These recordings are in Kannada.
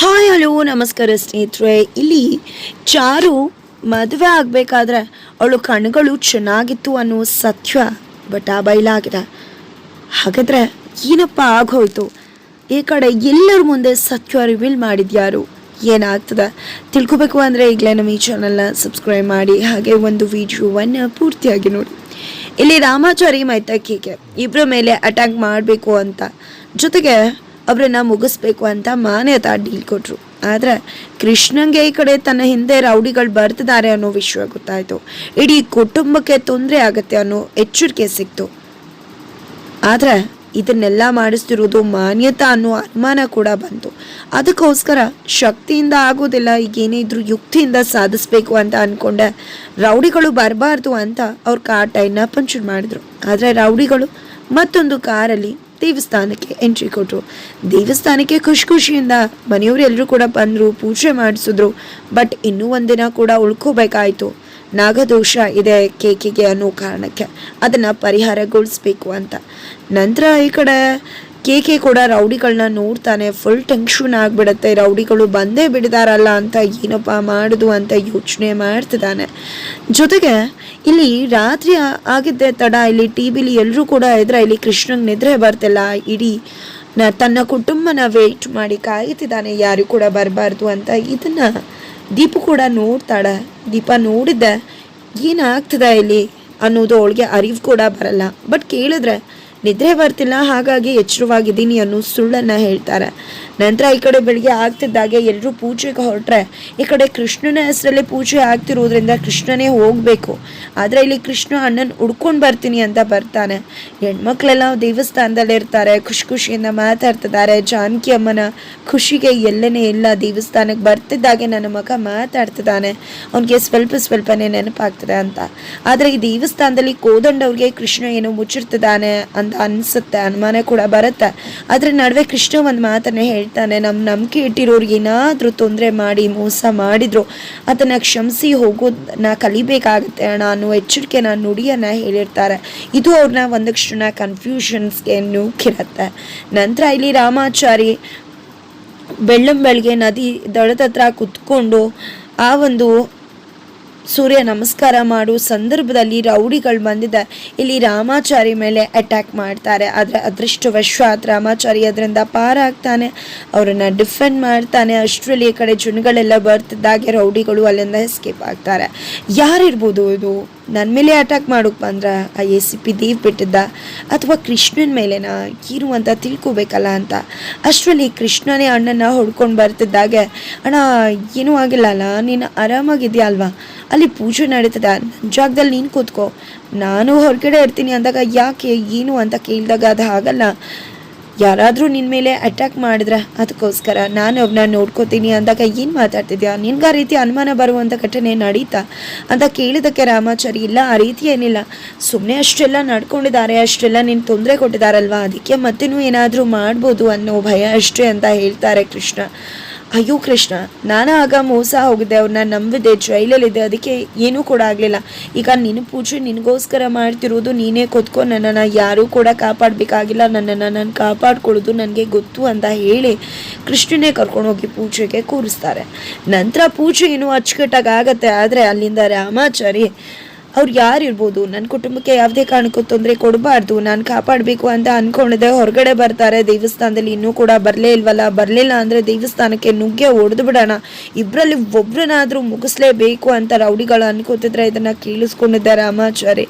ಹಾಯ್, ಹಲೋ, ನಮಸ್ಕಾರ ಸ್ನೇಹಿತರೆ. ಇಲ್ಲಿ ಚಾರು ಮದುವೆ ಆಗಬೇಕಾದ್ರೆ ಅವಳು ಕಣ್ಣುಗಳು ಚೆನ್ನಾಗಿತ್ತು ಅನ್ನೋ ಸತ್ಯ ಬಟ್ ಆ ಬಯಲಾಗಿದೆ. ಹಾಗಾದ್ರೆ ಏನಪ್ಪ ಆಗೋಯ್ತು? ಈ ಕಡೆ ಎಲ್ಲರ ಮುಂದೆ ಸತ್ಯ ರಿವೀಲ್ ಮಾಡಿದ್ಯಾರು? ಏನಾಗ್ತದೆ? ತಿಳ್ಕೊಬೇಕು ಅಂದರೆ ಈಗಲೇ ನಮ್ಮ ಈ ಚಾನಲ್ನ ಸಬ್ಸ್ಕ್ರೈಬ್ ಮಾಡಿ, ಹಾಗೆ ಒಂದು ವಿಡಿಯೋವನ್ನು ಪೂರ್ತಿಯಾಗಿ ನೋಡಿ. ಇಲ್ಲಿ ರಾಮಾಚಾರಿ ಮೈತಕ್ಕಿಗೆ ಇಬ್ಬರ ಮೇಲೆ ಅಟ್ಯಾಕ್ ಮಾಡಬೇಕು ಅಂತ. ಜೊತೆಗೆ ಅವರನ್ನ ಮುಗಿಸ್ಬೇಕು ಅಂತ ಮಾನ್ಯತಾ ಡೀಲ್ ಕೊಟ್ಟರು ಆದರೆ ಕೃಷ್ಣಂಗೆ ಈ ಕಡೆ ತನ್ನ ಹಿಂದೆ ರೌಡಿಗಳು ಬರ್ತಿದ್ದಾರೆ ಅನ್ನೋ ವಿಷಯ ಗೊತ್ತಾಯಿತು. ಇಡೀ ಕುಟುಂಬಕ್ಕೆ ತೊಂದರೆ ಆಗುತ್ತೆ ಅನ್ನೋ ಎಚ್ಚರಿಕೆ ಸಿಕ್ತು. ಆದರೆ ಇದನ್ನೆಲ್ಲ ಮಾಡಿಸ್ತಿರೋದು ಮಾನ್ಯತಾ ಅನ್ನೋ ಅನುಮಾನ ಕೂಡ ಬಂತು. ಅದಕ್ಕೋಸ್ಕರ ಶಕ್ತಿಯಿಂದ ಆಗೋದಿಲ್ಲ ಈಗ ಇದ್ರೂ ಯುಕ್ತಿಯಿಂದ ಸಾಧಿಸ್ಬೇಕು ಅಂತ ಅಂದ್ಕೊಂಡೆ ರೌಡಿಗಳು ಬರಬಾರ್ದು ಅಂತ ಅವ್ರ ಕಾಟೈನ ಪಂಚರ್ ಮಾಡಿದ್ರು. ಆದರೆ ರೌಡಿಗಳು ಮತ್ತೊಂದು ಕಾರಲ್ಲಿ ದೇವಸ್ಥಾನಕ್ಕೆ ಎಂಟ್ರಿ ಕೊಟ್ಟರು ದೇವಸ್ಥಾನಕ್ಕೆ ಖುಷಿ ಖುಷಿಯಿಂದ ಮನೆಯವರು ಎಲ್ಲರೂ ಕೂಡ ಬಂದರು, ಪೂಜೆ ಮಾಡಿಸಿದ್ರು. ಬಟ್ ಇನ್ನೂ ಒಂದಿನ ಕೂಡ ಉಳ್ಕೋಬೇಕಾಯಿತು. ನಾಗದೋಷ ಇದೆ ಕೇಕಿಗೆ ಅನ್ನೋ ಕಾರಣಕ್ಕೆ. ಅದನ್ನು ಪರಿಹಾರಗೊಳಿಸ್ಬೇಕು ಅಂತ. ನಂತರ ಈ ಕಡೆ ಕೇಕೆ ಕೂಡ ರೌಡಿಗಳನ್ನ ನೋಡ್ತಾನೆ. ಫುಲ್ ಟೆನ್ಷನ್ ಆಗಿಬಿಡುತ್ತೆ. ರೌಡಿಗಳು ಬಂದೇ ಬಿಡ್ತಾರಲ್ಲ ಅಂತ ಏನಪ್ಪ ಮಾಡೋದು ಅಂತ ಯೋಚನೆ ಮಾಡ್ತಿದ್ದಾನೆ. ಜೊತೆಗೆ ಇಲ್ಲಿ ರಾತ್ರಿ ಆಗಿದ್ದೆ ತಡ. ಇಲ್ಲಿ ಟಿ ವಿಲಿ ಎಲ್ಲರೂ ಕೂಡ ಇದ್ರೆ ಇಲ್ಲಿ ಕೃಷ್ಣಂಗೆ ನಿದ್ರೆ ಬರ್ತಿಲ್ಲ. ಇಡೀ ತನ್ನ ಕುಟುಂಬನ ವೇಟ್ ಮಾಡಿ ಕಾಯ್ತಿದ್ದಾನೆ. ಯಾರು ಕೂಡ ಬರಬಾರ್ದು ಅಂತ. ಇದನ್ನು ದೀಪು ಕೂಡ ನೋಡ್ತಾಳೆ. ದೀಪ ನೋಡಿದ್ದೆ. ಏನಾಗ್ತದೆ ಇಲ್ಲಿ ಅನ್ನೋದು ಅವಳಿಗೆ ಅರಿವು ಕೂಡ ಬರಲ್ಲ. ಬಟ್ ಕೇಳಿದ್ರೆ ನಿದ್ರೆ ಬರ್ತಿಲ್ಲ, ಹಾಗಾಗಿ ಎಚ್ಚರವಾಗಿದ್ದೀನಿ ಅನ್ನೋ ಸುಳ್ಳನ್ನು ಹೇಳ್ತಾರೆ. ನಂತರ ಈ ಕಡೆ ಬೆಳಿಗ್ಗೆ ಆಗ್ತಿದ್ದಾಗೆ ಎಲ್ಲರೂ ಪೂಜೆಗೆ ಹೊರಟ್ರೆ, ಈ ಕಡೆ ಕೃಷ್ಣನ ಹೆಸರಲ್ಲಿ ಪೂಜೆ ಆಗ್ತಿರೋದ್ರಿಂದ ಕೃಷ್ಣನೇ ಹೋಗಬೇಕು. ಆದರೆ ಇಲ್ಲಿ ಕೃಷ್ಣ ಅಣ್ಣನ ಉಡ್ಕೊಂಡು ಬರ್ತೀನಿ ಅಂತ ಬರ್ತಾನೆ. ಹೆಣ್ಮಕ್ಳೆಲ್ಲ ದೇವಸ್ಥಾನದಲ್ಲಿ ಇರ್ತಾರೆ, ಖುಷಿ ಖುಷಿಯಿಂದ ಮಾತಾಡ್ತಿದ್ದಾರೆ. ಜಾನಕಿ ಅಮ್ಮನ ಖುಷಿಗೆ ಎಲ್ಲನೇ ಇಲ್ಲ, ದೇವಸ್ಥಾನಕ್ಕೆ ಬರ್ತಿದ್ದಾಗೆ ನನ್ನ ಮಗ ಮಾತಾಡ್ತಿದ್ದಾನೆ. ಅವನಿಗೆ ಸ್ವಲ್ಪ ಸ್ವಲ್ಪನೇ ನೆನಪಾಗ್ತದೆ ಅಂತ. ಆದರೆ ಈ ದೇವಸ್ಥಾನದಲ್ಲಿ ಕೋದಂಡವ್ರಿಗೆ ಕೃಷ್ಣ ಏನೋ ಮುಚ್ಚಿರ್ತಿದ್ದಾನೆ ಅಂತ ಅನ್ಸುತ್ತೆ, ಅನುಮಾನ ಕೂಡ ಬರುತ್ತೆ. ಆದರೆ ನಡುವೆ ಕೃಷ್ಣ ಒಂದು ಮಾತನ್ನೇ ಹೇಳ್ತಾನೆ ನಮ್ಮ ನಂಬಿಕೆ ಇಟ್ಟಿರೋರ್ಗೆ ಏನಾದರೂ ತೊಂದರೆ ಮಾಡಿ, ಮೋಸ ಮಾಡಿದ್ರು, ಅದನ್ನ ಕ್ಷಮಿಸಿ ಹೋಗೋದನ್ನ ಕಲಿಬೇಕಾಗುತ್ತೆ. ಅಣ್ಣ, ಅನ್ನೋ ಎಚ್ಚರಿಕೆನ ನುಡಿಯನ್ನ ಹೇಳಿರ್ತಾರೆ. ಇದು ಅವ್ರನ್ನ ಒಂದಕ್ಷಣ ಕನ್ಫ್ಯೂಷನ್ಸ್ಗೆ ನೂಕಿರತ್ತೆ ನಂತರ ಇಲ್ಲಿ ರಾಮಾಚಾರಿ ಬೆಳ್ಳಂಬೆಳಗ್ಗೆ ನದಿ ದಳದತ್ರ ಕುತ್ಕೊಂಡು ಆ ಒಂದು ಸೂರ್ಯ ನಮಸ್ಕಾರ ಮಾಡೋ ಸಂದರ್ಭದಲ್ಲಿ ರೌಡಿಗಳು ಬಂದಿದೆ. ಇಲ್ಲಿ ರಾಮಾಚಾರಿ ಮೇಲೆ ಅಟ್ಯಾಕ್ ಮಾಡ್ತಾರೆ. ಆದರೆ ಅದೃಷ್ಟವಶಾತ್ ರಾಮಾಚಾರಿ ಅದರಿಂದ ಪಾರಾಗ್ತಾನೆ. ಅವರನ್ನು ಡಿಫೆಂಡ್ ಮಾಡ್ತಾನೆ. ಅಷ್ಟರಲ್ಲಿ ಈ ಕಡೆ ಜನಗಳೆಲ್ಲ ಬರ್ತಿದ್ದಾಗೆ ರೌಡಿಗಳು ಅಲ್ಲಿಂದ ಎಸ್ಕೇಪ್ ಆಗ್ತಾರೆ. ಯಾರಿರ್ಬೋದು ಇದು? ನನ್ನ ಮೇಲೆ ಅಟ್ಯಾಕ್ ಮಾಡೋಕೆ ಬಂದ್ರೆ ಆ ಎ ಸಿ ಪಿ ದೇವ್ ಬಿಟ್ಟಿದ್ದ? ಅಥವಾ ಕೃಷ್ಣನ ಮೇಲೆನಾ? ಏನು ಅಂತ ತಿಳ್ಕೊಬೇಕಲ್ಲ ಅಂತ. ಅಷ್ಟರಲ್ಲಿ ಕೃಷ್ಣನೇ ಅಣ್ಣನ ಹೊಡ್ಕೊಂಡು ಬರ್ತಿದ್ದಾಗೆ. ಅಣ್ಣ, ಏನೂ ಆಗಿಲ್ಲ ಅಲ್ಲ? ನೀನು ಆರಾಮಾಗಿದೆಯಾ ಅಲ್ವಾ? ಅಲ್ಲಿ ಪೂಜೆ ನಡೀತದೆ. ಜಾಗದಲ್ಲಿ ನೀನು ಕೂತ್ಕೋ. ನಾನು ಹೊರಗಡೆ ಇರ್ತೀನಿ ಅಂದಾಗ ಯಾಕೆ, ಏನು ಅಂತ ಕೇಳಿದಾಗ ಅದು ಆಗಲ್ಲ. ಯಾರಾದರೂ ನಿನ್ನ ಮೇಲೆ ಅಟ್ಯಾಕ್ ಮಾಡಿದ್ರೆ ಅದಕ್ಕೋಸ್ಕರ ನಾನು ಅವ್ನ ನೋಡ್ಕೋತೀನಿ ಅಂದಾಗ ಏನು ಮಾತಾಡ್ತಿದ್ಯಾ? ನಿನ್ಗೆ ಆ ರೀತಿ ಅನುಮಾನ ಬರುವಂಥ ಘಟನೆ ನಡೀತಾ? ಅಂತ ಕೇಳಿದಕ್ಕೆ ರಾಮಾಚಾರಿ, ಇಲ್ಲ, ಆ ರೀತಿ ಏನಿಲ್ಲ. ಸುಮ್ಮನೆ ಅಷ್ಟೆಲ್ಲ ನಡ್ಕೊಂಡಿದ್ದಾರೆ, ಅಷ್ಟೆಲ್ಲ ನೀನು ತೊಂದರೆ ಕೊಟ್ಟಿದ್ದಾರಲ್ವಾ? ಅದಕ್ಕೆ ಮತ್ತೇನೂ ಏನಾದರೂ ಮಾಡ್ಬೋದು ಅನ್ನೋ ಭಯ ಅಷ್ಟೇ ಅಂತ ಹೇಳ್ತಾರೆ ಕೃಷ್ಣ. ಅಯ್ಯೋ ಕೃಷ್ಣ, ನಾನು ಆಗ ಮೋಸ ಹೋಗಿದ್ದೆ ಅವ್ರನ್ನ ನಂಬಿದೆ ಜೈಲಲ್ಲಿದ್ದೆ ಅದಕ್ಕೆ ಏನೂ ಕೂಡ ಆಗಲಿಲ್ಲ. ಈಗ ನಿನ್ನ ಪೂಜೆ ನಿನಗೋಸ್ಕರ ಮಾಡ್ತಿರೋದು ನೀನೇ ಕೊತ್ಕೊ, ನನ್ನನ್ನು ಯಾರೂ ಕೂಡ ಕಾಪಾಡಬೇಕಾಗಿಲ್ಲ, ನನ್ನನ್ನು ನಾನು ಕಾಪಾಡ್ಕೊಳ್ಳೋದು ನನಗೆ ಗೊತ್ತು ಅಂತ ಹೇಳಿ ಕೃಷ್ಣನೇ ಕರ್ಕೊಂಡೋಗಿ ಪೂಜೆಗೆ ಕೂರಿಸ್ತಾರೆ. ನಂತರ ಪೂಜೆ ಏನು ಅಚ್ಚುಕಟ್ಟಾಗಿ ಆಗತ್ತೆ, ಆದರೆ ಅಲ್ಲಿಂದ ರಾಮಾಚಾರಿ ಅವ್ರು ಯಾರಿರ್ಬೋದು ನನ್ನ ಕುಟುಂಬಕ್ಕೆ ಯಾವುದೇ ಕಾರಣಕ್ಕೂ ತೊಂದರೆ ಕೊಡಬಾರ್ದು. ನಾನು ಕಾಪಾಡಬೇಕು ಅಂತ ಅನ್ಕೊಂಡಿದ್ದೆ ಹೊರಗಡೆ ಬರ್ತಾರೆ. ದೇವಸ್ಥಾನದಲ್ಲಿ ಇನ್ನೂ ಕೂಡ ಬರಲೇ ಇಲ್ವಲ್ಲ? ಬರಲಿಲ್ಲ ಅಂದರೆ ದೇವಸ್ಥಾನಕ್ಕೆ ನುಗ್ಗೆ ಹೊಡೆದು ಬಿಡೋಣ. ಇಬ್ಬರಲ್ಲಿ ಒಬ್ಬರನ್ನಾದರೂ ಮುಗಿಸ್ಲೇಬೇಕು ಅಂತ ರೌಡಿಗಳು ಅನ್ಕೋತಿದ್ರೆ ಇದನ್ನು ಕೇಳಿಸ್ಕೊಂಡಿದ್ದೆ ರಾಮಾಚಾರಿ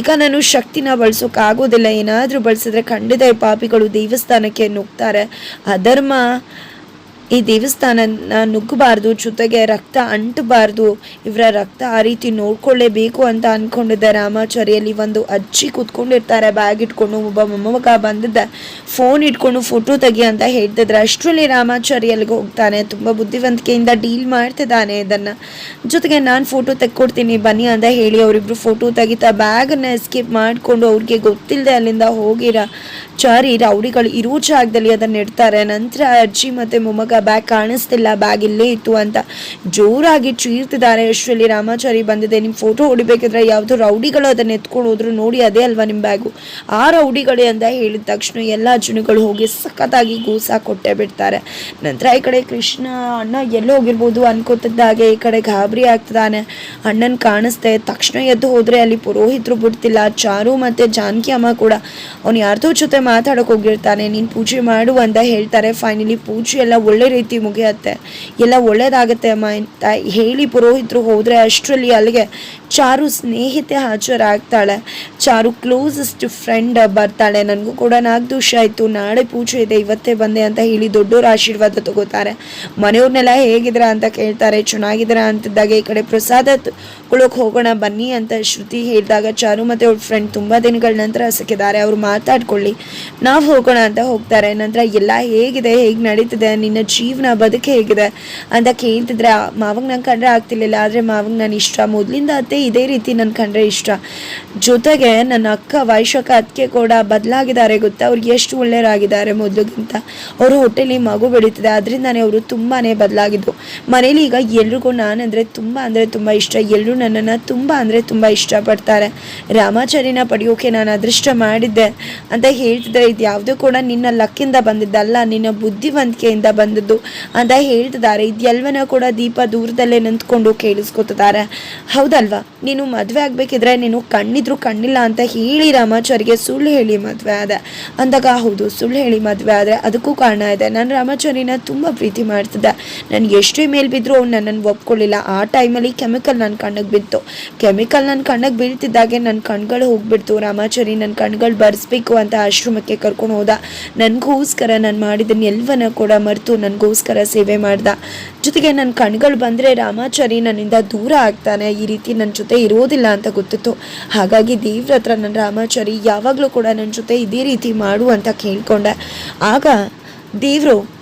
ಈಗ ನಾನು ಶಕ್ತಿನ ಬಳಸೋಕ್ಕಾಗೋದಿಲ್ಲ ಏನಾದರೂ ಬಳಸಿದ್ರೆ ಖಂಡಿತ ಪಾಪಿಗಳು ದೇವಸ್ಥಾನಕ್ಕೆ ನುಗ್ತಾರೆ. ಅಧರ್ಮ ಈ ದೇವಸ್ಥಾನನ ನುಗ್ಗಬಾರ್ದು, ಜೊತೆಗೆ ರಕ್ತ ಅಂಟಬಾರ್ದು. ಇವರ ರಕ್ತ ಆ ರೀತಿ ನೋಡ್ಕೊಳ್ಳೇಬೇಕು ಅಂತ ಅನ್ಕೊಂಡಿದ್ದ ರಾಮಾಚಾರಿಯಲ್ಲಿ ಒಂದು ಅಜ್ಜಿ ಕೂತ್ಕೊಂಡಿರ್ತಾರೆ, ಬ್ಯಾಗ್ ಇಟ್ಕೊಂಡು. ಒಬ್ಬ ಮೊಮ್ಮಗ ಬಂದಿದ್ದ ಫೋನ್ ಇಟ್ಕೊಂಡು ಫೋಟೋ ತೆಗಿ ಅಂತ ಹೇಳ್ತಿದ್ರೆ. ಅಷ್ಟರಲ್ಲಿ ರಾಮಾಚಾರಿಯಲ್ಲಿಗೆ ಹೋಗ್ತಾನೆ, ತುಂಬ ಬುದ್ಧಿವಂತಿಕೆಯಿಂದ ಡೀಲ್ ಮಾಡ್ತಿದ್ದಾನೆ ಇದನ್ನ. ಜೊತೆಗೆ ನಾನು ಫೋಟೋ ತೆಕ್ಕೊಡ್ತೀನಿ ಬನ್ನಿ ಅಂತ ಹೇಳಿ ಅವರಿಬ್ರು ಫೋಟೋ ತೆಗಿತಾ ಬ್ಯಾಗನ್ನು ಎಸ್ಕೇಪ್ ಮಾಡಿಕೊಂಡು ಅವ್ರಿಗೆ ಗೊತ್ತಿಲ್ಲದೆ ಅಲ್ಲಿಂದ ಹೋಗಿರ ಚಾರಿ ರೌಡಿಗಳು ಇರೋ ಜಾಗದಲ್ಲಿ ಅದನ್ನ ಇಡ್ತಾರೆ. ನಂತರ ಅಜ್ಜಿ ಮತ್ತೆ ಮೊಮ್ಮಗ ಬ್ಯಾಗ್ ಕಾಣಿಸ್ತಿಲ್ಲ, ಬ್ಯಾಗ್ ಇಲ್ಲೇ ಇತ್ತು ಅಂತ ಜೋರಾಗಿ ಚೀರ್ತಿದ್ದಾರೆ. ಅಷ್ಟರಲ್ಲಿ ರಾಮಾಚಾರಿ ಬಂದಿದೆ. ನಿಮ್ಮ ಫೋಟೋ ಹೊಡಿಬೇಕಿದ್ರೆ ಯಾವುದು ರೌಡಿಗಳು ಅದನ್ನ ಎತ್ಕೊಂಡು ಹೋದ್ರು ನೋಡಿ, ಅದೇ ಅಲ್ವಾ ನಿಮ್ಮ ಬ್ಯಾಗು? ಆ ರೌಡಿಗಳೇ ಅಂತ ಹೇಳಿದ ತಕ್ಷಣ ಎಲ್ಲ ಜನಗಳು ಹೋಗಿ ಸಖತ್ತಾಗಿ ಗೂಸ ಕೊಟ್ಟೆ ಬಿಡ್ತಾರೆ. ನಂತರ ಈ ಕಡೆ ಕೃಷ್ಣ, ಅಣ್ಣ ಎಲ್ಲೋ ಹೋಗಿರ್ಬೋದು ಅನ್ಕೋತಿದ್ದಾಗೆ ಈ ಕಡೆ ಗಾಬರಿ ಆಗ್ತಿದ್ದಾನೆ. ಅಣ್ಣನ್ ಕಾಣಿಸ್ದೆ ತಕ್ಷಣ ಎದ್ದು ಹೋದ್ರೆ ಅಲ್ಲಿ ಪುರೋಹಿತರು ಬಿಡ್ತಿಲ್ಲ. ಚಾರು ಮತ್ತೆ ಜಾನಕಿ ಅಮ್ಮ ಕೂಡ. ಅವ್ನು ಯಾರ್ದೋ ಜೊತೆ ಮಾತಾಡೋಕೆ ಹೋಗಿರ್ತಾನೆ. ನೀನ್ ಪೂಜೆ ಮಾಡು ಅಂತ ಹೇಳ್ತಾರೆ. ಫೈನಲಿ ಪೂಜೆ ಎಲ್ಲ ಒಳ್ಳೆ ರೀತಿ ಮುಗಿಯತ್ತೆ. ಎಲ್ಲ ಒಳ್ಳೇದಾಗತ್ತೆ ಅಮ್ಮ ಅಂತ ಹೇಳಿ ಪುರೋಹಿತರು ಹೋದರೆ ಅಷ್ಟರಲ್ಲಿ ಅಲ್ಲಿಗೆ ಚಾರು ಸ್ನೇಹಿತೆ ಹಾಜರಾಗ್ತಾಳೆ. ಚಾರು ಕ್ಲೋಸೆಸ್ಟ್ ಫ್ರೆಂಡ್ ಬರ್ತಾಳೆ. ನನಗೂ ಕೂಡ ನಾಲ್ಕು ದಿವಸ ಆಯಿತು. ನಾಳೆ ಪೂಜೆ ಇದೆ. ಇವತ್ತೇ ಬಂದೆ ಅಂತ ಹೇಳಿ ದೊಡ್ಡವ್ರ ಆಶೀರ್ವಾದ ತಗೋತಾರೆ. ಮನೆಯವ್ರನ್ನೆಲ್ಲ ಹೇಗಿದ್ರ ಅಂತ ಕೇಳ್ತಾರೆ. ಚೆನ್ನಾಗಿದ್ರ ಅಂತಿದ್ದಾಗ ಈ ಕಡೆ ಪ್ರಸಾದ ಕೊಳಕ್ಕೆ ಹೋಗೋಣ ಬನ್ನಿ ಅಂತ ಶ್ರುತಿ ಹೇಳಿದಾಗ ಚಾರು ಮತ್ತೆ ಅವ್ರ ಫ್ರೆಂಡ್ ತುಂಬಾ ದಿನಗಳ ನಂತರ ಸಿಕ್ಕಿದ್ದಾರೆ ಅವ್ರು ಮಾತಾಡ್ಕೊಳ್ಳಿ. ನಾವು ಹೋಗೋಣ ಅಂತ ಹೋಗ್ತಾರೆ. ನಂತರ ಎಲ್ಲ ಹೇಗಿದೆ, ಹೇಗೆ ನಡೀತಿದೆ, ನಿನ್ನ ಜೀವನ ಬದುಕು ಹೇಗಿದೆ ಅಂತ ಕೇಳ್ತಿದ್ರೆ ಮಾವಂಗ್ ನಂಗೆ ಕಂಡ್ರೆ ಆಗ್ತಿರ್ಲಿಲ್ಲ, ಆದರೆ ಮಾವಂಗ್ ನಾನು ಇಷ್ಟ. ಮೊದಲಿಂದ ಅತ್ತೆ ಇದೇ ರೀತಿ ನನ್ನ ಕಂಡ್ರೆ ಇಷ್ಟ. ಜೊತೆಗೆ ನನ್ನ ಅಕ್ಕ ವೈಶಕ ಅದಕ್ಕೆ ಕೂಡ ಬದಲಾಗಿದ್ದಾರೆ ಗೊತ್ತಾ? ಅವ್ರಿಗೆ ಎಷ್ಟು ಒಳ್ಳೆಯರಾಗಿದ್ದಾರೆ ಮೊದಲಿಗಿಂತ. ಅವರು ಹೊಟ್ಟೆಲಿ ಮಗು ಬೆಳೀತಿದೆ ಅದರಿಂದಾನೇ ಅವರು ತುಂಬಾ ಬದಲಾಗಿದ್ದು. ಮನೇಲಿ ಈಗ ಎಲ್ರಿಗೂ ನಾನಂದರೆ ತುಂಬ ಅಂದರೆ ತುಂಬ ಇಷ್ಟ. ಎಲ್ಲರೂ ನನ್ನನ್ನು ತುಂಬ ಅಂದರೆ ತುಂಬ ಇಷ್ಟಪಡ್ತಾರೆ. ರಾಮಾಚಾರ್ಯನ ಪಡೆಯೋಕೆ ನಾನು ಅದೃಷ್ಟ ಮಾಡಿದ್ದೆ ಅಂತ ಹೇಳ್ತಿದ್ರೆ ಇದು ಯಾವುದೂ ಕೂಡ ನಿನ್ನ ಲಕ್ಕಿಂದ ಬಂದಿದ್ದಲ್ಲ, ನಿನ್ನ ಬುದ್ಧಿವಂತಿಕೆಯಿಂದ ಬಂದದ್ದು ಅಂತ ಹೇಳ್ತಿದ್ದಾರೆ ಇದೆಲ್ಲವನ್ನ ಕೂಡ ದೀಪ ದೂರದಲ್ಲೇ ನಿಂತ್ಕೊಂಡು ಕೇಳಿಸ್ಕೊತಿದ್ದಾರೆ. ಹೌದಲ್ವಾ? ನೀನು ಮದುವೆ ಆಗ್ಬೇಕಿದ್ರೆ ನೀನು ಕಣ್ಣಿದ್ರು ಕಣ್ಣಿಲ್ಲ ಅಂತ ಹೇಳಿ ರಾಮಾಚಾರಿಗೆ ಸುಳ್ಳು ಹೇಳಿ ಮದುವೆ ಆದ. ಅಂದಾಗ, ಹೌದು, ಸುಳ್ಳು ಹೇಳಿ ಮದುವೆ ಆದರೆ ಅದಕ್ಕೂ ಕಾರಣ ಇದೆ. ನಾನು ರಾಮಾಚಾರಿನ ತುಂಬ ಪ್ರೀತಿ ಮಾಡ್ತಿದ್ದೆ. ನಾನು ಎಷ್ಟೇ ಮೇಲ್ ಬಿದ್ದರೂ ಅವ್ನು ನನ್ನನ್ನು ಒಪ್ಕೊಳ್ಳಿಲ್ಲ. ಆ ಟೈಮಲ್ಲಿ ಕೆಮಿಕಲ್ ನನ್ನ ಕಣ್ಣಿಗೆ ಬಿತ್ತು. ಕೆಮಿಕಲ್ ನನ್ನ ಕಣ್ಣಿಗೆ ಬೀಳ್ತಿದ್ದಾಗೆ ನನ್ನ ಕಣ್ಗಳು ಹೋಗ್ಬಿಡ್ತು. ರಾಮಾಚಾರಿ ನನ್ನ ಕಣ್ಗಳು ಬರ್ಸ್ಬೇಕು ಅಂತ ಆಶ್ರಮಕ್ಕೆ ಕರ್ಕೊಂಡು ಹೋದ. ನನಗೋಸ್ಕರ ನಾನು ಮಾಡಿದ್ದನ್ನು ಎಲ್ಲವನ್ನ ಕೂಡ ಮರೆತು. ನನಗೋಸ್ಕರ ಸೇವೆ ಮಾಡ್ದ. ಜೊತೆಗೆ ನನ್ನ ಕಣ್ಗಳು ಬಂದರೆ ರಾಮಾಚಾರಿ ನನ್ನಿಂದ ದೂರ ಆಗ್ತಾನೆ. ಈ ರೀತಿ ನನ್ನ ಜೊತೆ ಇರೋದಿಲ್ಲ ಅಂತ ಗೊತ್ತಿತ್ತು. ಹಾಗಾಗಿ ದೇವ್ರ ಹತ್ರ ನನ್ನ ರಾಮಾಚಾರಿ ಯಾವಾಗಲೂ ಕೂಡ ನನ್ನ ಜೊತೆ ಇದೇ ರೀತಿ ಮಾಡು ಅಂತ ಕೇಳಿಕೊಂಡೆ. ಆಗ ದೇವರು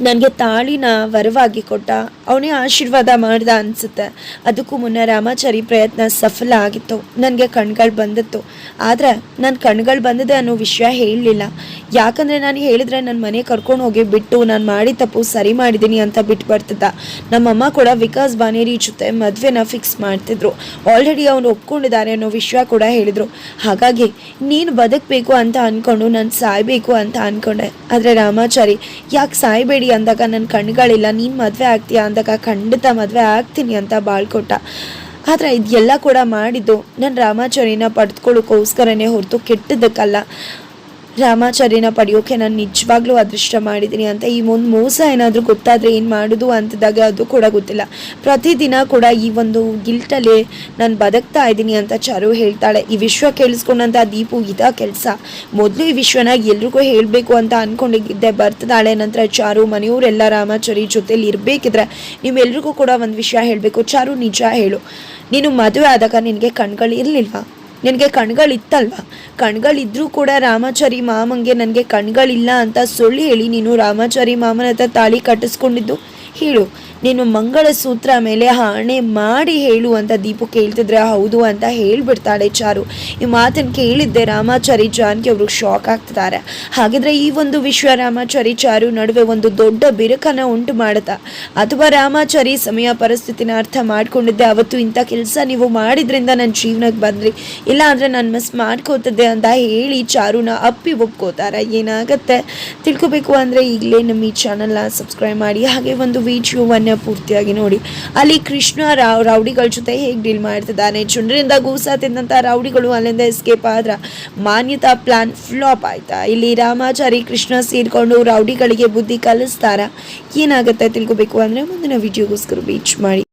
ನನಗೆ ತಾಳಿನ ವರವಾಗಿ ಕೊಟ್ಟ, ಅವನೇ ಆಶೀರ್ವಾದ ಮಾಡ್ದ ಅನಿಸುತ್ತೆ. ಅದಕ್ಕೂ ಮುನ್ನ ರಾಮಾಚಾರಿ ಪ್ರಯತ್ನ ಸಫಲ ಆಗಿತ್ತು. ನನಗೆ ಕಣ್ಗಳು ಬಂದಿತ್ತು. ಆದರೆ ನನ್ನ ಕಣ್ಗಳು ಬಂದಿದೆ ಅನ್ನೋ ವಿಷಯ ಹೇಳಲಿಲ್ಲ. ಯಾಕಂದರೆ ನಾನು ಹೇಳಿದ್ರೆ ನನ್ನ ಮನೆ ಕರ್ಕೊಂಡು ಹೋಗಿ ಬಿಟ್ಟು ನಾನು ಮಾಡಿ ತಪ್ಪು ಸರಿ ಮಾಡಿದ್ದೀನಿ ಅಂತ ಬಿಟ್ಟು ಬರ್ತಿದ್ದ. ನಮ್ಮಮ್ಮ ಕೂಡ ವಿಕಾಸ್ ಬಾನೇರಿ ಜೊತೆ ಮದುವೆನ ಫಿಕ್ಸ್ ಮಾಡ್ತಿದ್ರು. ಆಲ್ರೆಡಿ ಅವನು ಒಪ್ಕೊಂಡಿದ್ದಾರೆ ಅನ್ನೋ ವಿಷಯ ಕೂಡ ಹೇಳಿದರು. ಹಾಗಾಗಿ ನೀನು ಬದುಕಬೇಕು ಅಂತ ಅಂದ್ಕೊಂಡು ನಾನು ಸಾಯ್ಬೇಕು ಅಂತ ಅಂದ್ಕೊಂಡೆ ಆದರೆ ರಾಮಾಚಾರಿ, ಯಾಕೆ ಸಾಯ್ಬೇಡಿ? ಅಂದಾಗ ನನ್ನ ಕಣ್ಗಳಿಲ್ಲ, ನೀನು ಮದುವೆ ಆಗ್ತೀಯಾ ಅಂದಾಗ ಖಂಡಿತ ಮದುವೆ ಆಗ್ತೀನಿ ಅಂತ ಬಾಳ್ಕೊಟ್ಟ. ಆದರೆ ಇದೆಲ್ಲ ಕೂಡ ಮಾಡಿದ್ದು ನಾನು ರಾಮಾಚಾರಿನ ಪಡೆದುಕೊಳ್ಳೋಕ್ಕೋಸ್ಕರನೇ ಹೊರತು ಕೆಟ್ಟದ್ದಕ್ಕಲ್ಲ. ರಾಮಾಚಾರ್ಯನ ಪಡೆಯೋಕೆ ನಾನು ನಿಜವಾಗ್ಲೂ ಅದೃಷ್ಟ ಮಾಡಿದ್ದೀನಿ ಅಂತ. ಈ ಒಂದು ಮೋಸ ಏನಾದರೂ ಗೊತ್ತಾದರೆ ಏನು ಮಾಡೋದು ಅಂತದಾಗ ಅದು ಕೂಡ ಗೊತ್ತಿಲ್ಲ. ಪ್ರತಿದಿನ ಕೂಡ ಈ ಒಂದು ಗಿಲ್ಟಲ್ಲೇ ನಾನು ಬದುಕ್ತಾ ಇದ್ದೀನಿ ಅಂತ ಚಾರು ಹೇಳ್ತಾಳೆ. ಈ ವಿಶ್ವ ಕೇಳಿಸ್ಕೊಂಡಂಥ ದೀಪು ಇದ ಕೆಲಸ. ಮೊದಲು ಈ ವಿಶ್ವನ ಎಲ್ರಿಗೂ ಹೇಳಬೇಕು ಅಂತ ಅನ್ಕೊಂಡಿದ್ದೆ. ಬರ್ತದಾಳೆ ನಂತರ ಚಾರು, ಮನೆಯವರೆಲ್ಲ ರಾಮಾಚಾರಿ ಜೊತೆಲಿ ಇರಬೇಕಿದ್ರೆ ನೀವೆಲ್ರಿಗೂ ಕೂಡ ಒಂದು ವಿಷಯ ಹೇಳಬೇಕು. ಚಾರು, ನಿಜ ಹೇಳು. ನೀನು ಮದುವೆ ಆದಾಗ ನಿನಗೆ ಕಣ್ಗಳು ಇರಲಿಲ್ವಾ? ನಿನಗೆ ಕಣ್ಗಳಿತ್ತಲ್ವ? ಕಣ್ಗಳಿದ್ರೂ ಕೂಡ ರಾಮಾಚಾರಿ ಮಾಮಂಗೆ ನನಗೆ ಕಣ್ಗಳಿಲ್ಲ ಅಂತ ಸುಳ್ಳು ಹೇಳಿ ನೀನು ರಾಮಾಚಾರಿ ಮಾಮನ ಹತ್ರ ತಾಳಿ ಕಟ್ಟಿಸ್ಕೊಂಡಿದ್ದು. ಹೇಳು, ನೀನು ಮಂಗಳಸೂತ್ರ ಮೇಲೆ ಹಣೆ ಮಾಡಿ ಹೇಳು ಅಂತ ದೀಪು ಕೇಳ್ತಿದ್ರೆ ಹೌದು ಅಂತ ಹೇಳಿಬಿಡ್ತಾಳೆ ಚಾರು. ಈ ಮಾತನ್ನು ಕೇಳಿದ್ದೆ ರಾಮಾಚಾರಿ ಜಾನ್ಕಿ ಅವರು ಶಾಕ್ ಆಗ್ತಿದ್ದಾರೆ ಹಾಗಿದ್ರೆ ಈ ಒಂದು ವಿಶ್ವ ರಾಮಾಚಾರಿ ಚಾರು ನಡುವೆ ಒಂದು ದೊಡ್ಡ ಬಿರುಕನ ಉಂಟು ಮಾಡುತ್ತಾ. ಅಥವಾ ರಾಮಾಚಾರಿ ಸಮಯ ಪರಿಸ್ಥಿತಿನ ಅರ್ಥ ಮಾಡ್ಕೊಂಡಿದ್ದೆ, ಅವತ್ತು ಇಂಥ ಕೆಲಸ ನೀವು ಮಾಡಿದ್ರಿಂದ ನನ್ನ ಜೀವನಕ್ಕೆ ಬಂದ್ರಿ. ಇಲ್ಲ ಅಂದರೆ ನಾನು ಮಿಸ್ ಮಾಡ್ಕೋತಿದ್ದೆ ಅಂತ ಹೇಳಿ ಚಾರುನ ಅಪ್ಪಿ ಒಪ್ಕೋತಾರೆ. ಏನಾಗುತ್ತೆ? ತಿಳ್ಕೊಬೇಕು ಅಂದರೆ ಈಗಲೇ ನಮ್ಮ ಈ ಚಾನಲ್ನ ಸಬ್ಸ್ಕ್ರೈಬ್ ಮಾಡಿ. ಹಾಗೆ ಒಂದು ವಿಡಿಯೋವನ್ನು ಪೂರ್ತಿಯಾಗಿ ನೋಡಿ. ಅಲ್ಲಿ ಕೃಷ್ಣ ರಾವ್ ರೌಡಿಗಳ ಜೊತೆ ಹೇಗೆ ಡೀಲ್ ಮಾಡ್ತಿದ್ದಾನೆ? ಚುಂಡ್ರಿಂದ ಗೂಸ ತಿಂದಂಥ ರೌಡಿಗಳು ಅಲ್ಲಿಂದ ಎಸ್ಕೇಪ್ ಆದ್ರ ಮಾನ್ಯತಾ ಪ್ಲಾನ್ ಫ್ಲಾಪ್ ಆಯ್ತಾ? ಇಲ್ಲಿ ರಾಮಾಚಾರಿ ಕೃಷ್ಣ ಸೇರಿಕೊಂಡು ರೌಡಿಗಳಿಗೆ ಬುದ್ಧಿ ಕಲಿಸ್ತಾರ? ಏನಾಗುತ್ತೆ ತಿಳ್ಕೊಬೇಕು ಅಂದರೆ ಮುಂದಿನ ವಿಡಿಯೋಗೋಸ್ಕರ ಬೀಚ್ ಮಾಡಿ.